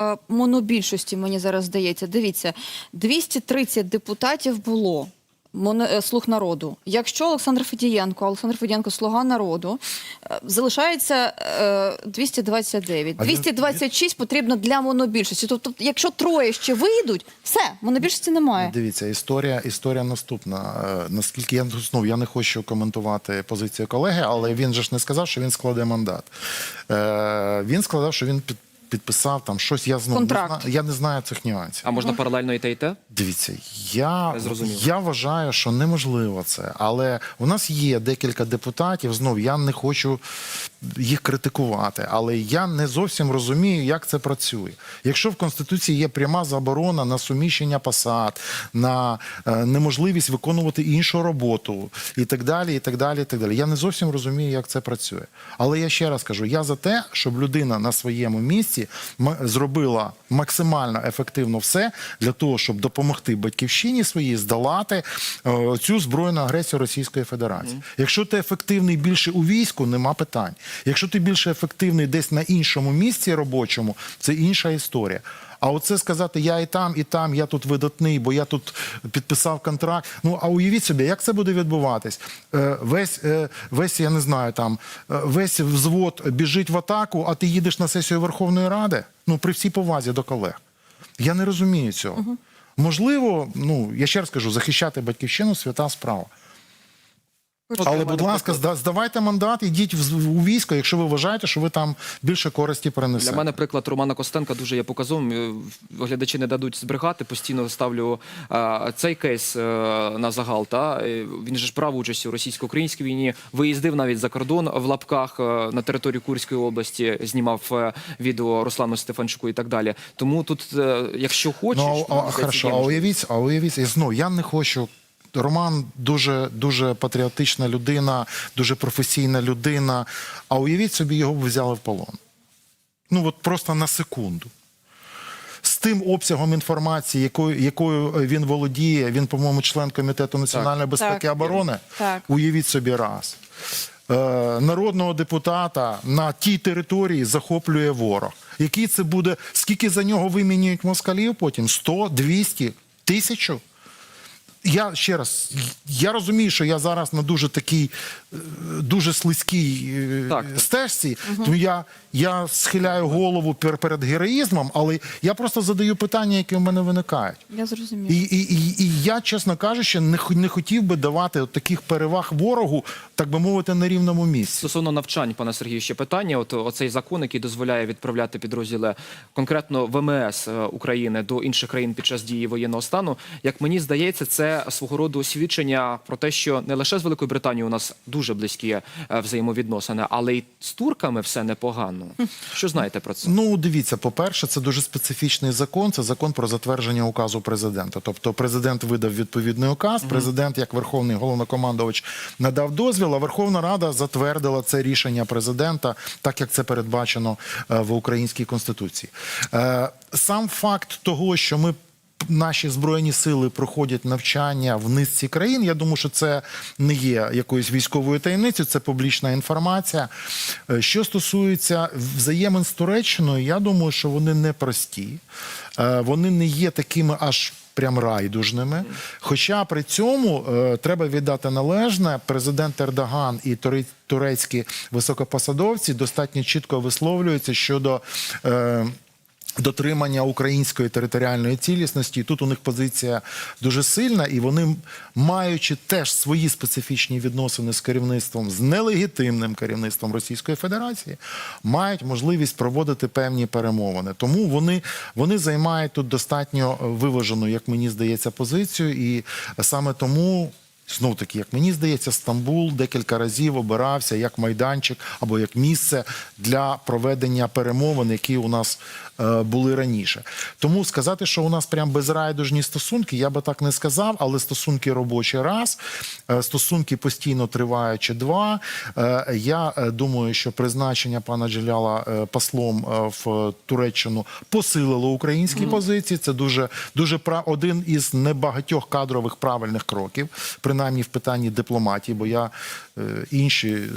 е, монобільшості, мені зараз здається. Дивіться, 230 депутатів було. е, Слуг народу. Якщо Олександр Федієнко, Олександр Федієнко слуга народу, е, залишається е, 229. А він- 226 потрібно для монобільшості. Тобто, якщо троє ще вийдуть, все, монобільшості немає. Дивіться, історія, історія наступна. Наскільки я ну, я не хочу коментувати позицію колеги, але він же ж не сказав, що він складе мандат. Він сказав, що він під, підписав там щось. Я знову не знаю, я не знаю цих нюансів. А можна паралельно і те, і те? Дивіться, я, Я зрозумів. я вважаю, що неможливо це. Але у нас є декілька депутатів. Знов я не хочу їх критикувати, але я не зовсім розумію, як це працює. Якщо в конституції є пряма заборона на суміщення посад, на е, неможливість виконувати іншу роботу і так далі, і так далі, і так далі. Я не зовсім розумію, як це працює. Але я ще раз кажу: я за те, щоб людина на своєму місці м- зробила максимально ефективно все для того, щоб допомогти батьківщині своїй здолати е, цю збройну агресію Російської Федерації. Якщо ти ефективний більше у війську, нема питань. Якщо ти більше ефективний десь на іншому місці робочому, це інша історія. А оце сказати, я і там, і там, я тут видатний, бо я тут підписав контракт. Ну а уявіть собі, як це буде відбуватись? Е, весь, е, весь, я не знаю, там е, весь взвод біжить в атаку, а ти їдеш на сесію Верховної Ради. Ну, при всій повазі до колег. Я не розумію цього. Можливо, ну я ще раз кажу, захищати батьківщину свята справа. Але, будь ласка, зда- здавайте мандат, ідіть в- у військо, якщо ви вважаєте, що ви там більше користі перенесете. Для мене приклад Романа Костенка дуже є показовим. Е, Глядачі не дадуть збрехати. Постійно ставлю е, цей кейс е, на загал. Та він же ж брав участь у російсько-українській війні. Виїздив навіть за кордон в лапках на територію Курської області. Знімав е, відео Руслану Стефанчуку і так далі. Тому тут, якщо хочеш, Ну, а, а, хорошо, а уявіть, а уявіть, і знову я не хочу. Роман дуже дуже патріотична людина, дуже професійна людина. А уявіть собі, його б взяли в полон. Ну от просто на секунду. З тим обсягом інформації, якою, якою він володіє, він, по-моєму, член комітету національної безпеки Так. і оборони. Так. Уявіть собі раз. Е, народного депутата на тій території захоплює ворог. Який це буде? Скільки за нього вимінюють москалів потім? 100, 200, тисячу? Я ще раз, я розумію, що я зараз на дуже такій, е, дуже слизькій е, Так. стежці, тому я, я схиляю голову пер- перед героїзмом, але я просто задаю питання, які в мене виникають. Я зрозуміла. І, і, і, і я, чесно кажучи, не, не хотів би давати от таких переваг ворогу, так би мовити, на рівному місці. Стосовно навчань, пане Сергію, ще питання. От оцей закон, який дозволяє відправляти підрозділи конкретно ВМС е, України до інших країн під час дії воєнного стану. Як мені здається, це свого роду освідчення про те, що не лише з Великою Британією у нас дуже близькі е, взаємовідносини, але й з турками все непогано. Що знаєте про це? Ну, дивіться, по-перше, це дуже специфічний закон. Це закон про затвердження указу президента. Тобто, президент видав відповідний указ. Президент, як верховний головнокомандувач, надав дозвіл. А Верховна Рада затвердила це рішення президента, так як це передбачено е, в українській конституції. Е, Сам факт того, що ми наші збройні сили проходять навчання в низці країн. Я думаю, що це не є якоюсь військовою таємницею, це публічна інформація. Е, Що стосується взаємин з Туреччиною, я думаю, що вони непрості, Е, вони не є такими аж. Прям райдужними. Хоча при цьому е, треба віддати належне, президент Ердоган і турецькі високопосадовці достатньо чітко висловлюються щодо. Е, Дотримання української територіальної цілісності, тут у них позиція дуже сильна, і вони, маючи теж свої специфічні відносини з керівництвом, з нелегітимним керівництвом Російської Федерації, мають можливість проводити певні перемовини. Тому вони, вони займають тут достатньо виважену, як мені здається, позицію, і саме тому. Знов таки, як мені здається, Стамбул декілька разів обирався як майданчик або як місце для проведення перемовин, які у нас е, були раніше. Тому сказати, що у нас прям безрайдужні стосунки, я би так не сказав, але стосунки робочі раз, е, стосунки постійно триваючі два. Е, я думаю, що призначення пана Джеляла послом в Туреччину посилило українські позиції. Це дуже дуже один із небагатьох кадрових правильних кроків. Принаймні в питанні дипломатії, бо я е, інші е,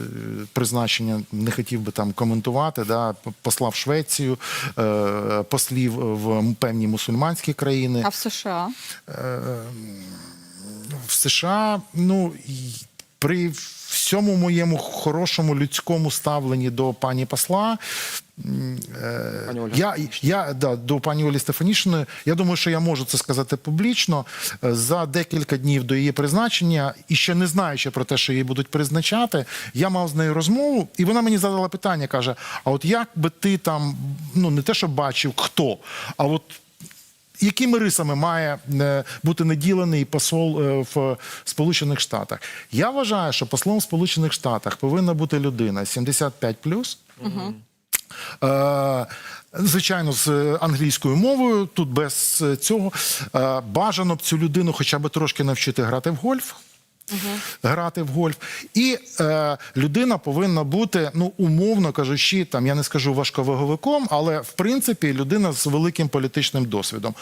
призначення не хотів би там коментувати. Да, посла в Швецію, е, послів в певні мусульманські країни. А в США? в США, ну при всьому моєму хорошому людському ставленні до пані посла. е, Пані. Я, я да, до пані Олі Стефанішиної, я думаю, що я можу це сказати публічно. Е, За декілька днів до її призначення, і ще не знаючи про те, що її будуть призначати, я мав з нею розмову, і вона мені задала питання: каже: А от як би ти там, ну не те, що бачив, хто, а от якими рисами має е, бути наділений посол е, в Сполучених Штатах? Я вважаю, що послом в Сполучених Штатах повинна бути людина 75+, плюс. Звичайно, з е, англійською мовою, тут без е, цього Е, бажано б цю людину хоча б трошки навчити грати в гольф. Грати в гольф, і е, людина повинна бути, ну умовно кажучи, там я не скажу важковаговиком, але в принципі людина з великим політичним досвідом.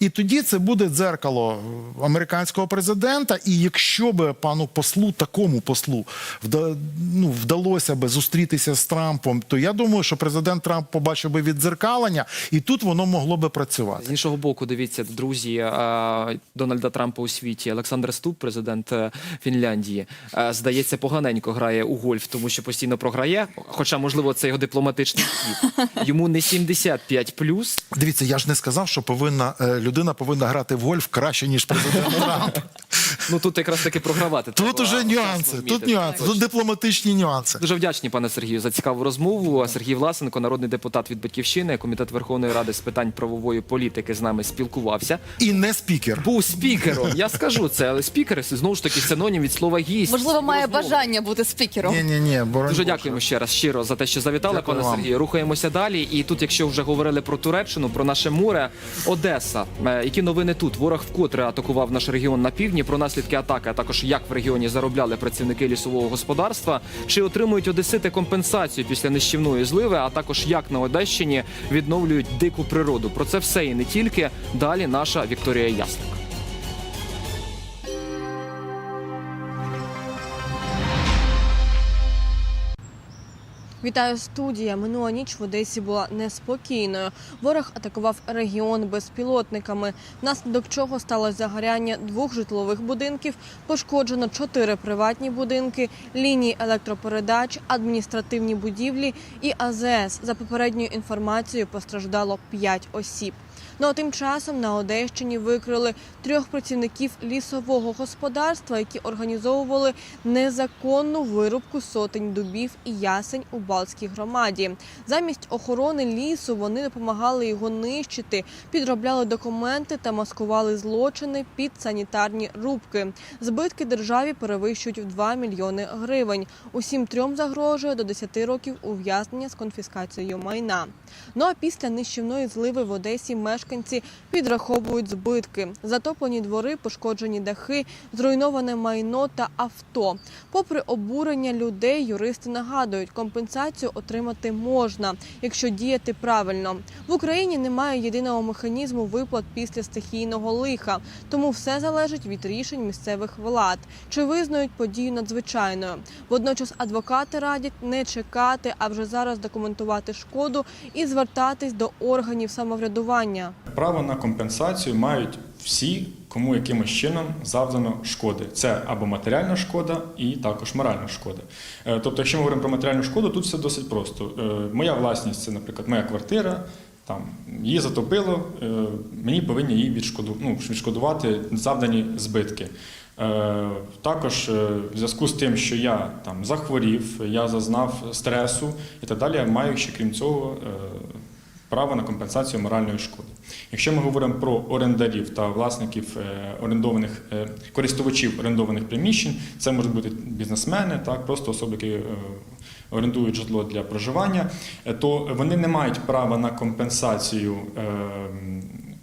І тоді це буде дзеркало американського президента. І якщо би пану послу, такому послу, вда, ну, вдалося би зустрітися з Трампом, то я думаю, що президент Трамп побачив би віддзеркалення, і тут воно могло би працювати. З іншого боку, дивіться, друзі е, Дональда Трампа у світі. Олександр Ступ, президент е, Фінляндії, е, здається, поганенько грає у гольф, тому що постійно програє. Хоча, можливо, це його дипломатичний хід. Йому не 75 плюс. Дивіться, я ж не сказав, що повинна е, людина повинна грати в гольф краще ніж президент Трамп. Ну тут якраз таки програвати. Тут треба уже нюанси, вміти. тут нюанси, тут дипломатичні нюанси. Дуже вдячні, пане Сергію, за цікаву розмову. Сергій Власенко, народний депутат від Батьківщини, комітет Верховної Ради з питань правової політики, з нами спілкувався. І не спікер. Був спікером. Я скажу це, але спікер знову ж таки синонім від слова гість. Можливо, має бажання бути спікером. Ні, ні, ні, боронь Дуже Боже. дякуємо ще раз щиро за те, що завітали, Дякую пане вам. Сергію. Рухаємося далі. І тут, якщо вже говорили про Туреччину, про наше море, Одеса. Е, Які новини тут? Ворог вкотре атакував наш регіон на півдні. Про наслідки атаки, а також як в регіоні заробляли працівники лісового господарства. Чи отримують одесити компенсацію після нищівної зливи? А також як на Одещині відновлюють дику природу. Про це все і не тільки. Далі наша Вікторія Ясник. Вітаю студія. Минула ніч в Одесі була неспокійною. Ворог атакував регіон безпілотниками, внаслідок чого стало загоряння двох житлових будинків, пошкоджено чотири приватні будинки, лінії електропередач, адміністративні будівлі і АЗС. За попередньою інформацією постраждало п'ять осіб. Ну а тим часом на Одещині викрили трьох працівників лісового господарства, які організовували незаконну вирубку сотень дубів і ясень у Балтській громаді. Замість охорони лісу вони допомагали його нищити, підробляли документи та маскували злочини під санітарні рубки. Збитки державі перевищують в 2 мільйони гривень. Усім трьом загрожує до 10 років ув'язнення з конфіскацією майна. Ну а після нищівної зливи в Одесі мешканці підраховують збитки. Затоплені двори, пошкоджені дахи, зруйноване майно та авто. Попри обурення людей, юристи нагадують, компенсацію отримати можна, якщо діяти правильно. В Україні немає єдиного механізму виплат після стихійного лиха, тому все залежить від рішень місцевих влад. Чи визнають подію надзвичайною? Водночас адвокати радять не чекати, а вже зараз документувати шкоду і звертатись до органів самоврядування. Право на компенсацію мають всі, кому якимось чином завдано шкоди. Це або матеріальна шкода, і також моральна шкода. Е, Тобто, якщо ми говоримо про матеріальну шкоду, тут все досить просто. Е, Моя власність це, наприклад, моя квартира. Там її затопило, е, мені повинні її відшкоду, ну, відшкодувати завдані збитки. Також в зв'язку з тим, що я там захворів, я зазнав стресу і так далі, я маю ще крім цього право на компенсацію моральної шкоди. Якщо ми говоримо про орендарів та власників е, орендованих е, користувачів орендованих приміщень, це можуть бути бізнесмени, так просто особи, які е, орендують житло для проживання, то вони не мають права на компенсацію.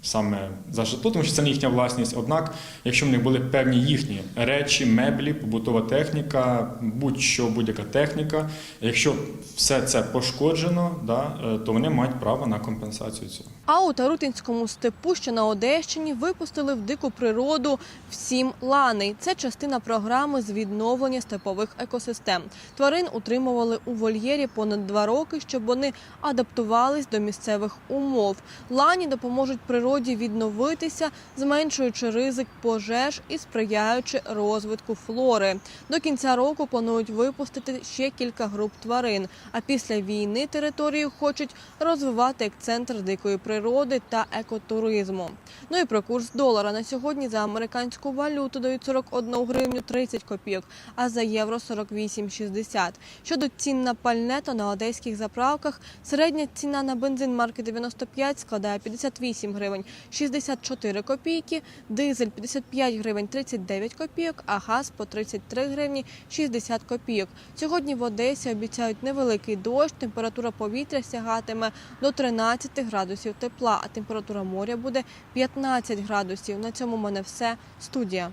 Саме за житло, тому що це не їхня власність. Однак, якщо в них були певні їхні речі, меблі, побутова техніка, будь-що, будь-яка техніка, якщо все це пошкоджено, да, е, то вони мають право на компенсацію цього. А у Тарутинському степу, що на Одещині, випустили в дику природу всім лани. Це частина програми з відновлення степових екосистем. Тварин утримували у вольєрі понад два роки, щоб вони адаптувались до місцевих умов. Лані допоможуть природі відновитися, зменшуючи ризик пожеж і сприяючи розвитку флори. До кінця року планують випустити ще кілька груп тварин. А після війни територію хочуть розвивати як центр дикої природи та екотуризму. Ну і про курс долара на сьогодні за американську валюту дають 41 гривню 30 копійок, а за євро 48,60. Щодо цін на пальне, то на одеських заправках середня ціна на бензин марки 95 складає 58 гривень 64 копійки, дизель 55 гривень 39 копійок, а газ по 33 гривні 60 копійок. Сьогодні в Одесі обіцяють невеликий дощ, температура повітря сягатиме до 13 градусів тепла, а температура моря буде 15 градусів. На цьому в мене все. Студія.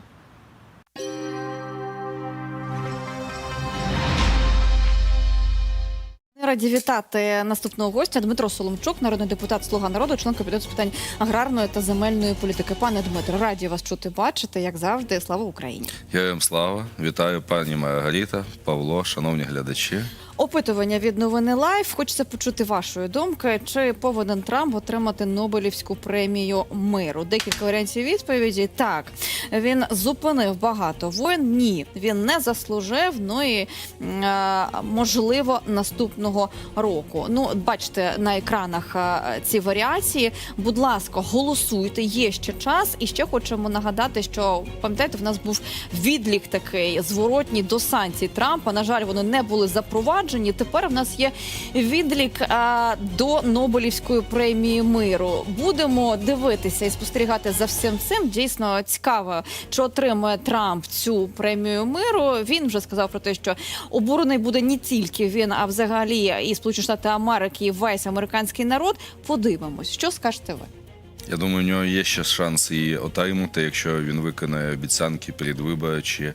Раді вітати наступного гостя Дмитро Соломчук, народний депутат Слуга народу, член комітету з питань аграрної та земельної політики. Пане Дмитро, раді вас чути бачити, як завжди. Слава Україні! Героям слава, вітаю пані Маргарита, Павло, шановні глядачі. Опитування від новини Лайф. Хочеться почути вашої думки. Чи повинен Трамп отримати Нобелівську премію миру? Декілька варіантів відповіді. Так він зупинив багато воєн. Ні, він не заслужив. Ну і е, можливо наступного року. Ну, бачите на екранах е, ці варіації. Будь ласка, голосуйте. Є ще час. І ще хочемо нагадати, що пам'ятаєте, в нас був відлік такий зворотній до санкцій Трампа. На жаль, вони не були запроваджені. Тепер в нас є відлік а, до Нобелівської премії миру. Будемо дивитися і спостерігати за всім цим. Дійсно цікаво, чи отримує Трамп цю премію миру. Він вже сказав про те, що обурений буде не тільки він, а взагалі і Сполучені Штати Америки, і весь американський народ. Подивимось, що скажете ви. Я думаю, у нього є ще шанс її отримати, якщо він виконає обіцянки передвиборчі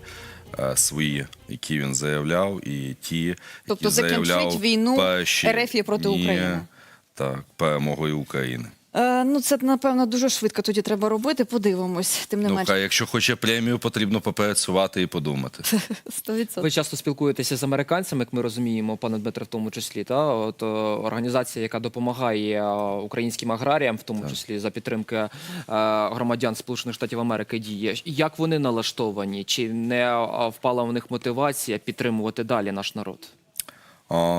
свої, які він заявляв, і ті, Тобто які закінчить заявляв війну перші РФ проти України. Так, перемогою України. Е, ну це напевно дуже швидко тоді треба робити. Подивимось. Тим не Ну, менше хай, якщо хоче премію, потрібно попрацювати і подумати. 100%. Ви часто спілкуєтеся з американцями, як ми розуміємо, пане Дмитре, в тому числі. Та от е, організація, яка допомагає е, українським аграріям, в тому числі за підтримки е, громадян Сполучених Штатів Америки, діє. Як вони налаштовані? Чи не е, впала в них мотивація підтримувати далі наш народ?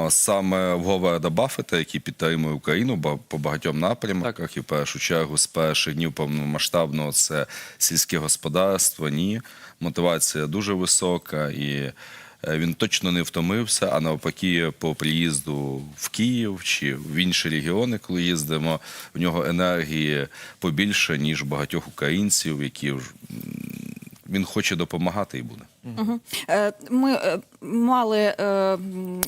Саме в Говарда Баффета, який підтримує Україну по багатьом напрямках, і в першу чергу з перших днів повномасштабного це сільське господарство. Ні, мотивація дуже висока, і е, він точно не втомився. А навпаки, по приїзду в Київ чи в інші регіони, коли їздимо, в нього енергії побільше ніж багатьох українців, які він хоче допомагати і буде. Е, Ми е, мали е,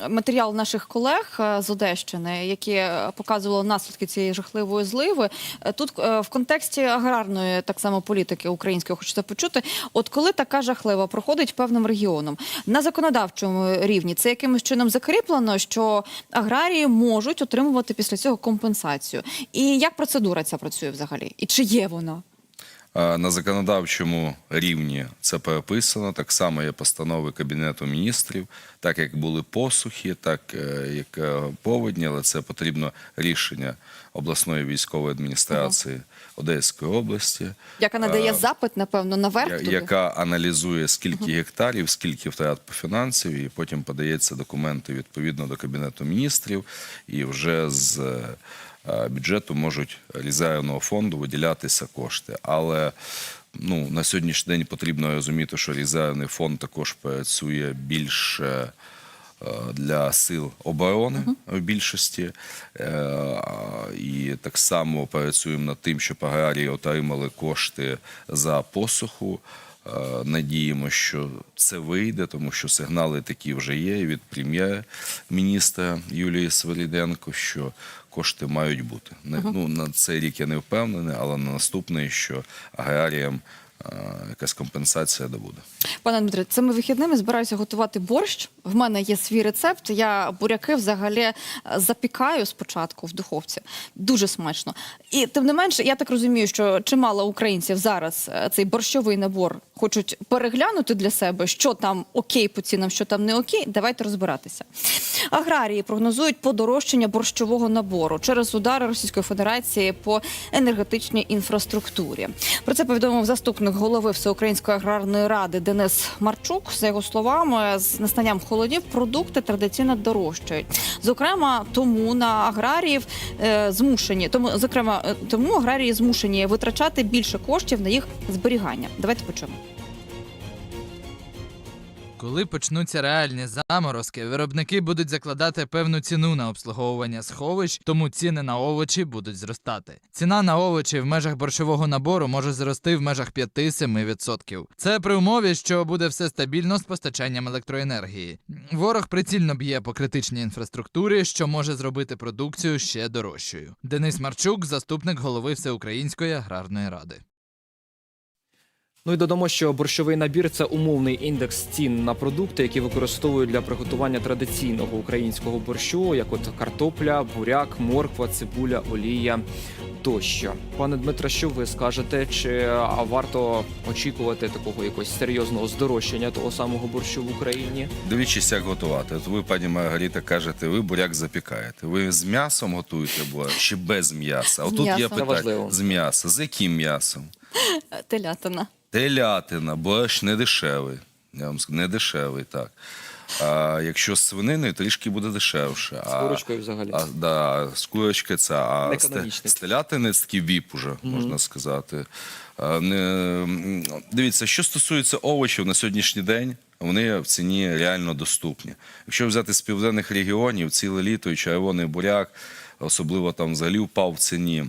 матеріал наших колег з Одещини, які показували наслідки цієї жахливої зливи. Тут в контексті аграрної так само політики української хочеться почути. От коли така жахлива проходить певним регіоном на законодавчому рівні, це якимось чином закріплено, що аграрії можуть отримувати після цього компенсацію. І як процедура ця працює взагалі? І чи є вона? На законодавчому рівні це переписано. Так само є постанови Кабінету міністрів, так як були посухи, так е, як е, поводні, але це потрібно рішення обласної військової адміністрації Одеської області, Яка надає запит, напевно, наверх я- туди? яка аналізує скільки гектарів, скільки втрат по фінансів, і потім подається документи відповідно до Кабінету міністрів, і вже з е, бюджету можуть резервного фонду виділятися кошти. Але ну, на сьогоднішній день потрібно розуміти, що резервний фонд також працює більше е, для сил оборони в більшості. Е, І так само працюємо над тим, щоб аграрії отримали кошти за посуху. Е, Надіємо, що це вийде, тому що сигнали такі вже є і від прем'єр-міністра Юлії Свиріденко, що кошти мають бути. Не, ну, на цей рік я не впевнений, але на наступний, що аграріям якась компенсація добуде. Пане Дмитре, цими вихідними збираюся готувати борщ. В мене є свій рецепт. Я буряки взагалі е, запікаю спочатку в духовці. Дуже смачно. І тим не менше, я так розумію, що чимало українців зараз е, цей борщовий набор хочуть переглянути для себе, що там окей по цінам, що там не окей. Давайте розбиратися. Аграрії прогнозують подорожчання борщового набору через удари Російської Федерації по енергетичній інфраструктурі. Про це повідомив заступник голови Всеукраїнської аграрної ради Денис Марчук. За його словами, з настанням холодів продукти традиційно дорожчають. Зокрема, тому на аграріїв е, змушені, тому зокрема, е, тому аграрії змушені витрачати більше коштів на їх зберігання. Давайте почуємо. Коли почнуться реальні заморозки, виробники будуть закладати певну ціну на обслуговування сховищ, тому ціни на овочі будуть зростати. Ціна на овочі в межах борщового набору може зрости в межах 5-7%. Це при умові, що буде все стабільно з постачанням електроенергії. Ворог прицільно б'є по критичній інфраструктурі, що може зробити продукцію ще дорожчою. Денис Марчук, заступник голови Всеукраїнської аграрної ради. Ну і додамо, що борщовий набір це умовний індекс цін на продукти, які використовують для приготування традиційного українського борщу, як от картопля, буряк, морква, цибуля, олія тощо. Пане Дмитре, що ви скажете? Чи варто очікувати такого якогось серйозного здорожчання того самого борщу в Україні? Дивлячись, як готувати. От ви, пані Маргарита, кажете, ви буряк запікаєте. Ви з м'ясом готуєте борщ чи без м'яса? З Отут є м'ясом. Питання. З м'яса. З яким м'ясом? Телятина. Телятина, борщ не дешевий. Я вам скажу, не дешевий, так. А якщо з свининою, трішки буде дешевше. З курочкою взагалі. А, да, з курочки це, а з, Економічний. з телятини це такий віп уже, можна сказати. А, не, дивіться, що стосується овочів на сьогоднішній день, вони в ціні реально доступні. Якщо взяти з південних регіонів, ціле літо і червоний буряк, особливо там взагалі впав в ціні.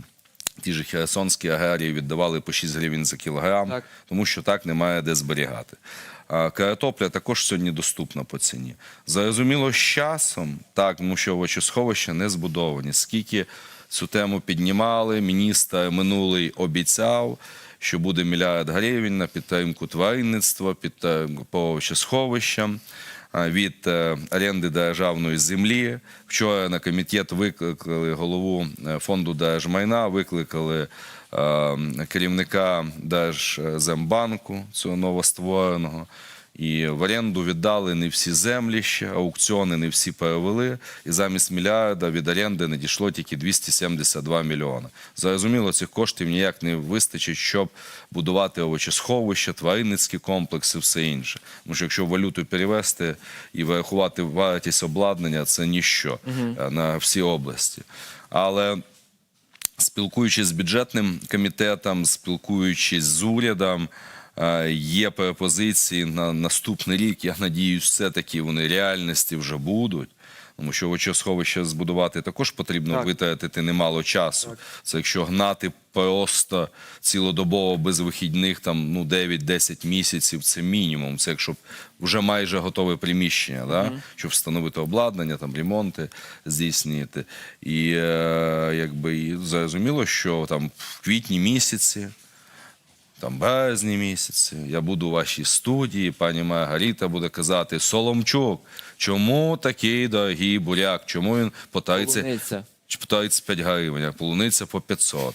Ті ж херсонські аграрії віддавали по 6 гривень за кілограм, Так. тому що так немає де зберігати. А картопля також сьогодні доступна по ціні. Зрозуміло, з часом, так, тому що овочесховища не збудовані. Скільки цю тему піднімали, міністр минулий обіцяв, що буде мільярд гривень на підтримку тваринництва, підтримку по овочесховищам а, від е, оренди державної землі. Вчора на комітет викликали голову е, фонду держмайна, викликали е, керівника Держзембанку, цього новоствореного. І в оренду віддали не всі землі ще, аукціони не всі перевели. І замість мільярда від оренди надійшло тільки 272 мільйони. Зрозуміло, цих коштів ніяк не вистачить, щоб будувати овочесховища, тваринницькі комплекси, все інше. Тому що якщо валюту перевести і вирахувати вартість обладнання, це ніщо е, на всі області. Але спілкуючись з бюджетним комітетом, спілкуючись з урядом, є пропозиції на наступний рік. Я надіюсь, все-таки вони реальності вже будуть. Тому що овочесховище збудувати також потрібно Так. витратити немало часу. Це якщо гнати просто цілодобово без вихідних, там ну 9-10 місяців, це мінімум. Це якщо вже майже готове приміщення, да? щоб встановити обладнання, там ремонти здійснити. І е, якби і зрозуміло, що там в квітні місяці там березні місяці. Я буду у вашій студії, пані Маргарита буде казати: Соломчук, чому такий дорогий буряк? Чому він по 30, Полуниця. чи по 35 гривень, а полуниця по 500?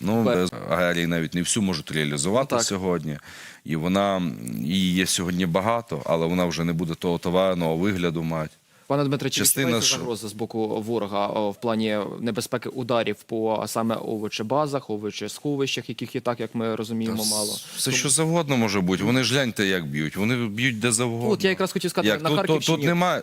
Ну, без аграрії навіть не всю можуть реалізувати Ну, сьогодні. І вона її є сьогодні багато, але вона вже не буде того товарного вигляду мати. Пане Дмитре, чи Частина ж- загроза з боку ворога в плані небезпеки ударів по саме овочебазах, овочесховищах, яких і так, як ми розуміємо, мало. Все, що завгодно може бути. Вони ж гляньте, як б'ють. Вони б'ють де завгодно. От я якраз хотів сказати, Як? на тут, тут, Харківщині тут немає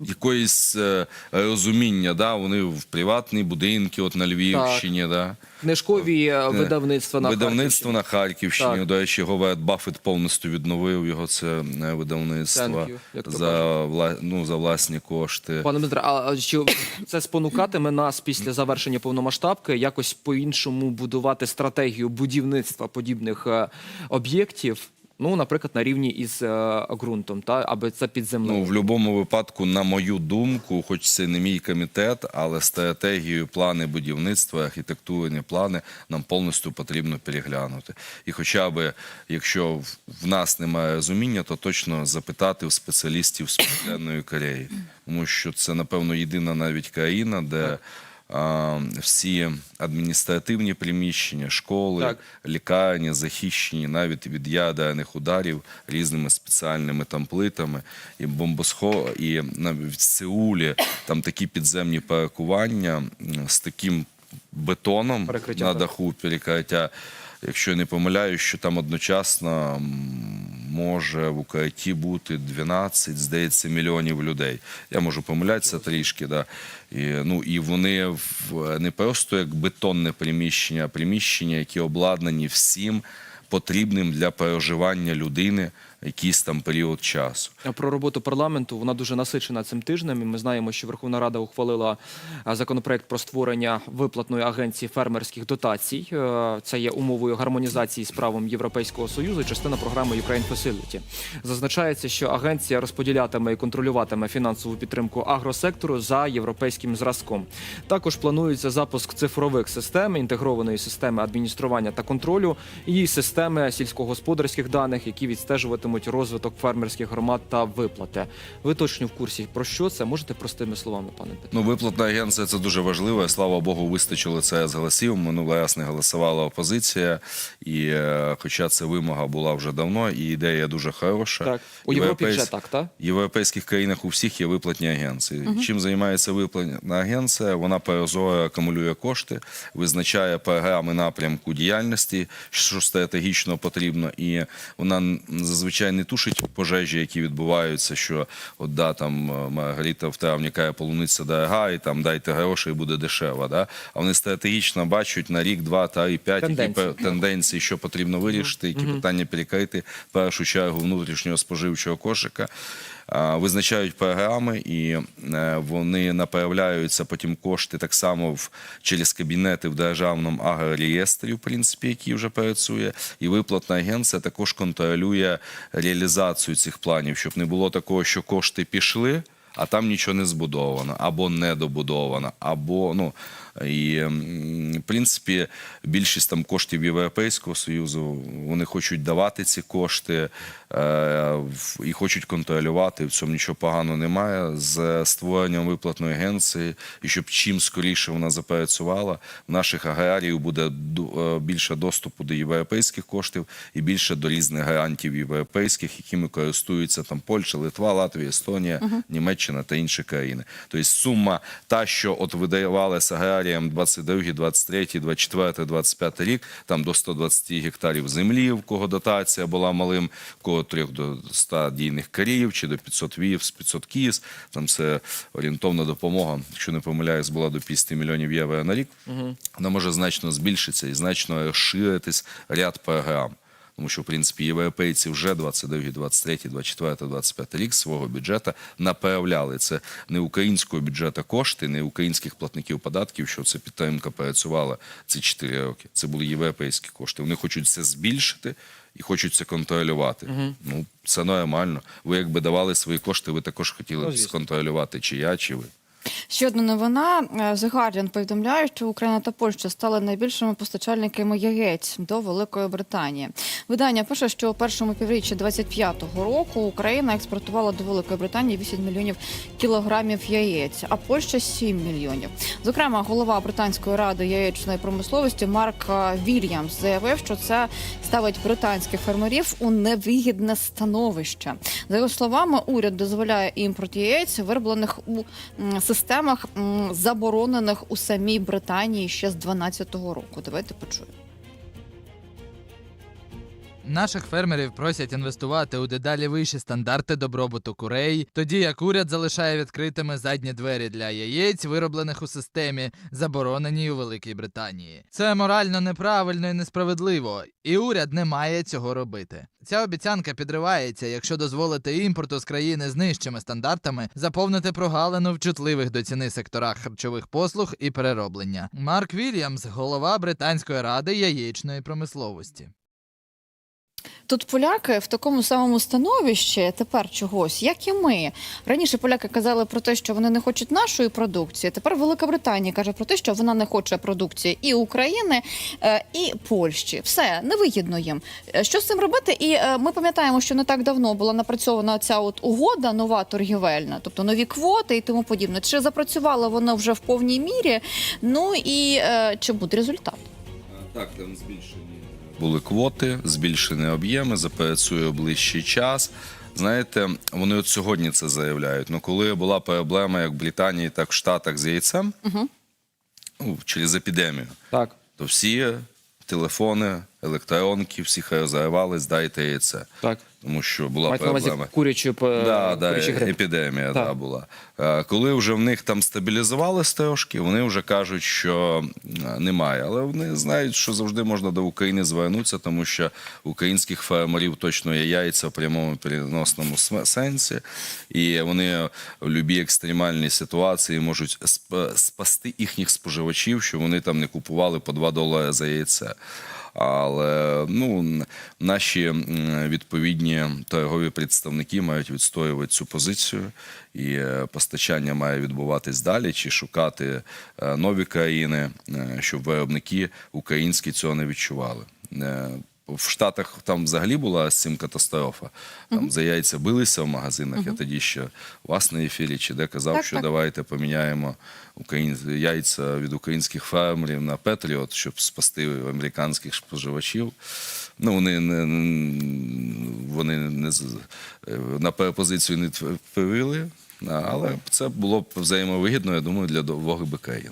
якоїсь е, розуміння, да? вони в приватні будинки, от на Львівщині, да? книжкові е, видавництва на видавництво Харківщині. на Харківщині. Так. До речі, Говард Баффет повністю відновив його це е, видавництво you, за, вла... ну, за власні кошти. Пане Дмитре, а чи це спонукатиме нас після завершення повномасштабки якось по-іншому будувати стратегію будівництва подібних е, об'єктів? Ну, наприклад, на рівні із е, ґрунтом, та аби це під землею. Ну, в будь-якому випадку, на мою думку, хоч це не мій комітет, але стратегію, плани будівництва, архітектурні плани нам повністю потрібно переглянути. І хоча б, якщо в- нас немає розуміння, то точно запитати у спеціалістів з Південної Кореї. Тому що це, напевно, єдина навіть країна, де всі адміністративні приміщення, школи, Так. лікарні захищені навіть від ядерних ударів різними спеціальними там плитами і бомбосхо, і навіть в Сеулі там такі підземні паркування з таким бетоном Перекриття, на даху перекриття. Якщо я не помиляюсь, що там одночасно може в укритті бути 12, здається, мільйонів людей. Я можу помилятися трішки, да. І, ну, і вони в, не просто як бетонне приміщення, а приміщення, які обладнані всім потрібним для переживання людини якийсь там період часу. Про роботу парламенту вона дуже насичена цим тижнем. Ми знаємо, що Верховна Рада ухвалила законопроект про створення виплатної агенції фермерських дотацій. Е, Це є умовою гармонізації з правом Європейського союзу. Частина програми Ukraine Facility. Зазначається, що агенція розподілятиме і контролюватиме фінансову підтримку агросектору за європейським зразком. Також планується запуск цифрових систем, інтегрованої системи адміністрування та контролю і системи сільськогосподарських даних, які відстежуватимуть розвиток фермерських громад та виплати. Ви точно в курсі про що це? Можете простими словами, пане Петро? Ну, виплатна агенція це дуже важливо. Слава Богу, вистачило це з голосів. Минулий раз не голосувала опозиція, і е, хоча це вимога була вже давно, і ідея дуже хороша. Так у Європі Європейсь- вже так? В європейських країнах у всіх є виплатні агенції. Чим займається виплатна агенція? Вона прозоро акумулює кошти, визначає програми напрямку діяльності, що стратегічно потрібно, і вона н- зазвичай не тушить пожежі, які відбуваються. Що от да, там е, Маргарита в травні каже, полуниця дорога, і там дайте гроші, і буде дешево. Да? А вони стратегічно бачать на рік, два, три, п'ять які Тенденції. які тенденції, що потрібно вирішити, які питання перекрити в першу чергу внутрішнього споживчого кошика. Визначають програми і е, вони направляються потім кошти так само в через кабінети в державному агрореєстрі, в принципі, який вже працює. І виплатна агенція також контролює реалізацію цих планів, щоб не було такого, що кошти пішли. А там нічого не збудовано, або недобудовано, або ну і в принципі більшість там коштів Європейського союзу вони хочуть давати ці кошти і хочуть контролювати. В цьому нічого поганого немає з створенням виплатної агенції, і щоб чим скоріше вона запрацювала, в наших аграріїв буде е, більше доступу до європейських коштів і більше до різних гарантів європейських, якими користуються там Польща, Литва, Латвія, Естонія, Німеччина та інші країни. Тобто сума та, що от видавалася аграріям 22, 23, 24, 25 рік, там до 120 гектарів землі, в кого дотація була малим, в кого 3 до 100 дійних Київ чи до 500 вів з 500 кіз. Там це орієнтовна допомога, якщо не помиляюсь, була до 50 мільйонів євро на рік. Вона може значно збільшитися і значно розширитись ряд програм. Тому що, в принципі, європейці вже 22, 23, 24, 25 рік свого бюджету направляли. Це не українського бюджету кошти, не українських платників податків, що це підтримка працювала ці 4 роки. Це були європейські кошти. Вони хочуть це збільшити і хочуть це контролювати. Ну, це нормально. Ви якби давали свої кошти, ви також хотіли Ну, б сконтролювати, чи я, чи ви. Ще одна новина. Е, The Guardian повідомляє, що Україна та Польща стали найбільшими постачальниками яєць до Великої Британії. Видання пише, що у першому півріччі 25-го року Україна експортувала до Великої Британії 8 мільйонів кілограмів яєць, а Польща 7 мільйонів. Зокрема, голова британської ради яєчної промисловості Марк е, Вільямс заявив, що це ставить британських фермерів у невигідне становище. За його словами, уряд дозволяє імпорт яєць, вироблених у м, системах, заборонених у самій Британії ще з 12-го року. Давайте почуємо. Наших фермерів просять інвестувати у дедалі вищі стандарти добробуту курей, тоді як уряд залишає відкритими задні двері для яєць, вироблених у системі, забороненій у Великій Британії. Це морально неправильно і несправедливо, і уряд не має цього робити. Ця обіцянка підривається, якщо дозволити імпорту з країни з нижчими стандартами заповнити прогалину в чутливих до ціни секторах харчових послуг і перероблення. Марк Вільямс, голова британської ради яєчної промисловості. Тут поляки в такому самому становищі тепер чогось, як і ми. Раніше поляки казали про те, що вони не хочуть нашої продукції. Тепер Велика Британія каже про те, що вона не хоче продукції і України, е, і Польщі. Все невигідно їм. Е, Що з цим робити? І е, ми пам'ятаємо, що не так давно була напрацьована ця от угода нова торгівельна, тобто нові квоти і тому подібне. Чи запрацювала вона вже в повній мірі? Ну і чи буде результат? Так, там збільшені були квоти, збільшені об'єми, запрацює ближчий час. Знаєте, вони от сьогодні це заявляють. Ну, коли була проблема як в Британії, так в Штатах з яйцем, ну, через епідемію, Так. то всі телефони, електронки, всі розривались, дайте яйце. Так. Тому що була на проблема. курячу, Да, да, епідемія Так. да, була. Е, Коли вже в них там стабілізувалися трошки, вони вже кажуть, що е, немає. Але вони знають, що завжди можна до України звернутися, тому що українських фермерів точно є яйця в прямому переносному сенсі, і вони в будь-якій екстремальній ситуації можуть сп- спасти їхніх споживачів, що вони там не купували по 2 долари за яйце. Але ну наші відповідні торгові представники мають відстоювати цю позицію, і е, постачання має відбуватись далі, чи шукати е, нові країни, е, щоб виробники українські цього не відчували. Е, В Штатах там взагалі була з цим катастрофа. Там за яйця билися в магазинах. Я тоді ще вас на ефірі чи де казав, Так, що так. давайте поміняємо україн... яйця від українських фермерів на Петріот, щоб спасти американських споживачів. Ну, вони не, вони не з- на позицію не відповіли. Але це було б взаємовигідно, я думаю, для би країн.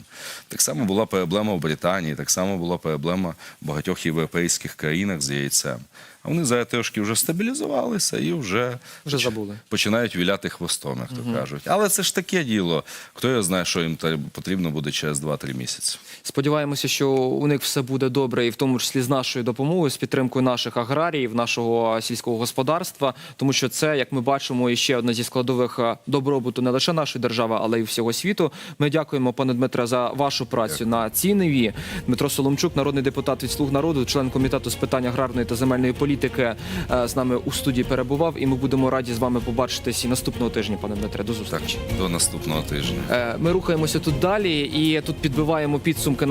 Так само була проблема в Британії, так само була проблема в багатьох європейських країнах з яйцем. А вони зараз трошки вже стабілізувалися і вже, Вже забули. починають віляти хвостом, як то кажуть. Але це ж таке діло. Хто його знає, що їм потрібно буде через 2-3 місяці. Сподіваємося, що у них все буде добре, і в тому числі з нашою допомогою, з підтримкою наших аграріїв, нашого сільського господарства, тому що це, як ми бачимо, і ще одна зі складових е, добробуту не лише нашої держави, але й всього світу. Ми дякуємо, пане Дмитре, за вашу працю на цій. Дмитро Соломчук, народний депутат від слуг народу, член комітету з питань аграрної та земельної політики, е, з нами у студії перебував. І ми будемо раді з вами побачитись і наступного тижня, пане Дмитре. До Так, до наступного тижня. Е, Ми рухаємося тут далі, і тут підбиваємо підсумки